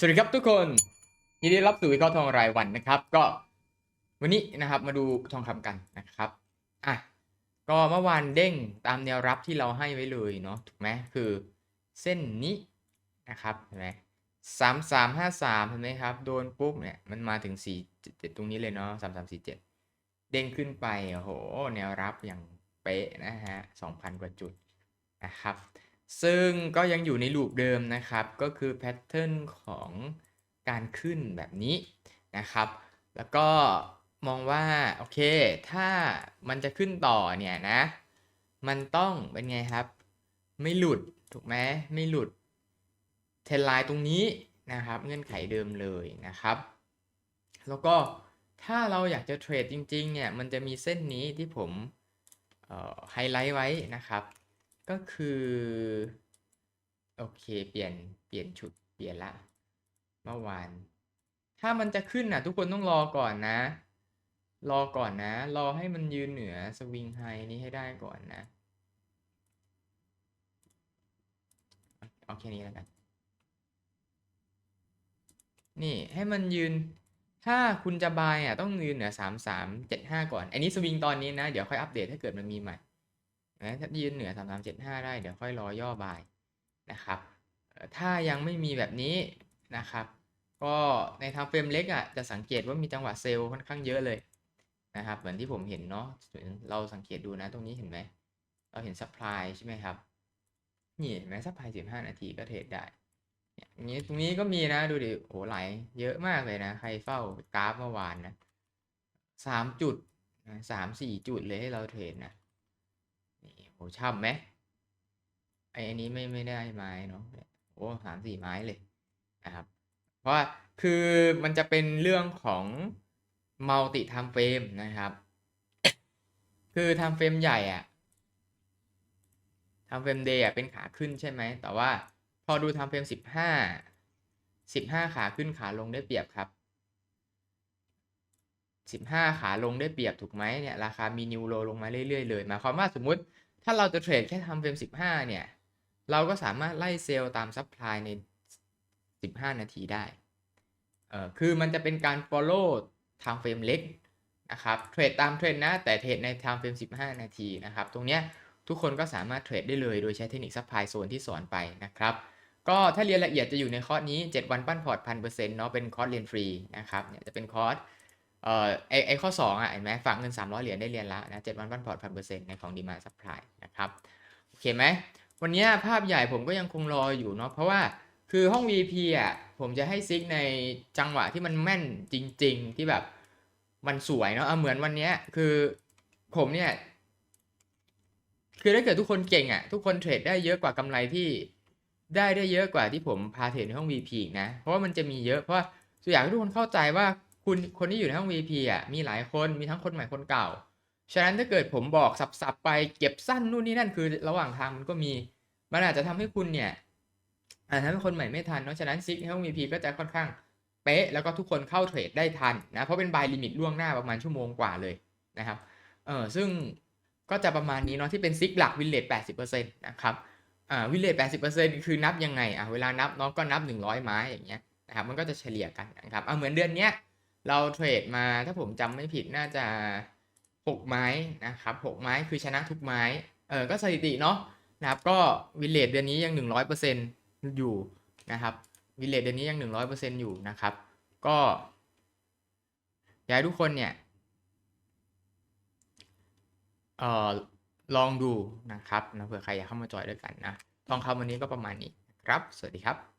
สวัสดีครับทุกคนยินดีรับสู่วิเคราะห์ทองรายวันนะครับ ก็วันนี้นะครับมาดูทองคำกันนะครับอะก็เมื่อวานเด้งตามแนวรับที่เราให้ไว้เลยเนาะถูกไหมคือเส้นนี้นะครับเห็นไหมสามสามห้าสามเห็นไหมครับโดนปุ๊บเนี่ยมันมาถึงสี่เจ็ดตรงนี้เลยเนาะสามสามสี่เจ็ดเด้งขึ้นไปโอ้โหแนวรับอย่างเป๊ะนะฮะสองพันกว่าจุดนะครับ ซึ่งก็ยังอยู่ในลูปเดิมนะครับ ก็คือแพทเทิร์นของการขึ้นแบบนี้นะครับ แล้วก็มองว่า โอเค ถ้ามันจะขึ้นต่อเนี่ยนะ มันต้องเป็นไงครับ ไม่หลุดถูกไหมไม่หลุดเทรนไลน์ตรงนี้นะครับ เงื่อนไขเดิมเลยนะครับ แล้วก็ถ้าเราอยากจะเทรดจริงๆเนี่ยมันจะมีเส้นนี้ที่ผมไฮไลท์ไว้นะครับ ก็คือ โอเค เปลี่ยนเปลี่ยนชุดเปลี่ยนละเมื่อวาน ถ้ามันจะขึ้นอะ ทุกคนต้องรอก่อนนะ รอก่อนนะ รอให้มันยืนเหนือสวิงไฮนี้ให้ได้ก่อนนะเอาแค่นี้แล้วกัน นี่ให้มันยืน ถ้าคุณจะบายอะต้องยืนเหนือสามสามเจ็ดห้าก่อน อันนี้สวิงตอนนี้นะ เดี๋ยวค่อยอัปเดตถ้าเกิดมันมีใหม่ ถ้ายืนเหนือสามสามเจ็ดห้าได้ เดี๋ยวค่อยรอย่อบายนะครับ ถ้ายังไม่มีแบบนี้นะครับ ก็ในทางเฟรมเล็กอะจะสังเกตว่ามีจังหวะเซลล์ค่อนข้างเยอะเลยนะครับ เหมือนที่ผมเห็นเนาะเราสังเกตดูนะตรงนี้เห็นไหม เราเห็นซัพพลายใช่ไหมครับ นี่เห็นไหมซัพพลายสิบห้านาทีก็เทรดได้นี่ยอย่างนี้ตรงนี้ก็มีนะดูดิโอ้ไหลเยอะมากเลยนะใครเฝ้ากราฟเมื่อวานนะสามจุดสามสี่จุดเลยให้เราเทรดนะ โหช่ำไหมไอ้อันนี้ไม่ไม่ได้ไม้เนาะโอ้สามสี่ไม้เลยนะครับ เพราะคือมันจะเป็นเรื่องของมัลติไทม์เฟรมนะครับ คือไทม์เฟรมใหญ่อะไทม์เฟรมเดย์อะเป็นขาขึ้นใช่ไหม แต่ว่าพอดูไทม์เฟรมสิบห้าสิบห้าขาขึ้นขาลงได้เปรียบครับสิบห้าขาลงได้เปรียบถูกไหมเนี่ยราคามีนิวโลลงมาเรื่อยๆเลยหมายความว่าสมมติ ถ้าเราจะเทรดแค่ทำเฟรมสิบห้าเนี่ย เราก็สามารถไล่เซลล์ตามซัพพลายในสิบห้านาทีได้ เออคือมันจะเป็นการ follow ทางเฟรมเล็กนะครับเทรดตามเทรนนะแต่เทรดในทางเฟรม15 นาทีนะครับ ตรงเนี้ยทุกคนก็สามารถเทรดได้เลยโดยใช้เทคนิคซัพพลายโซนที่สอนไปนะครับ ก็ถ้าเรียนละเอียดจะอยู่ในคอร์สนี้ 7 วันปั้นพอร์ตพันเปอร์เซ็นต์เนาะเป็นคอร์สเรียนฟรีนะครับเนี่ยจะเป็นคอร์ส เอ่อไอไอข้อ 2อะเห็นไหมฝากเงิน 300 เหรียญได้เรียนแล้วนะ7วันปั้นพอร์ตพันเปอร์เซ็นต์ในของดีมาซัพพลายนะครับโอเคไหมวันนี้ภาพใหญ่ผมก็ยังคงรออยู่เนาะเพราะว่าคือห้อง VP อะผมจะให้ซิกในจังหวะที่มันแม่นจริง ๆ ที่แบบมันสวยเนาะเอาเหมือนวันนี้คือผมเนี่ย คือถ้าเกิดทุกคนเก่งอะทุกคนเทรดได้เยอะกว่ากำไรที่ได้ได้เยอะกว่าที่ผมพาเทรดในห้อง VP อีกนะ เพราะว่ามันจะมีเยอะเพราะว่าอยากให้ทุกคนเข้าใจว่า คุณคนที่อยู่ในห้อง VP อะมีหลายคนมีทั้งคนใหม่คนเก่า ฉะนั้นถ้าเกิดผมบอกสับๆไปเก็บสั้นนู่นนี่นั่นคือระหว่างทางมันก็มี มันอาจจะทำให้คุณเนี่ยอาจจะทำให้คนใหม่ไม่ทันเพราะฉะนั้นซิกในห้อง VP ก็จะค่อนข้างเป๊ะแล้วก็ทุกคนเข้าเทรดได้ทันนะเพราะเป็นบายลิมิตล่วงหน้าประมาณชั่วโมงกว่าเลยนะครับเออซึ่งก็จะประมาณนี้เนาะที่เป็นซิกหลักวินเลท80%นะครับอ่าวินเลท80%คือนับยังไงอะเวลานับเนาะก็นับ100ไม้อย่างเงี้ยนะครับมันก็จะเฉลี่ยกันนะครับเอาเหมือนเดือนเนี้ย เราเทรดมาถ้าผมจำไม่ผิดน่าจะ 6 ไม้นะครับ 6 ไม้คือชนะทุกไม้ เออก็สถิติเนาะนะครับก็วิเลทเดือนนี้ยัง 100%อยู่นะครับวิเลทเดือนนี้ยัง 100%อยู่นะครับ ก็อยากให้ทุกคนเนี่ยเอ่อลองดูนะครับนะเผื่อใครอยากเข้ามาจอยด้วยกันนะทองคำวันนี้ก็ประมาณนี้ครับ สวัสดีครับ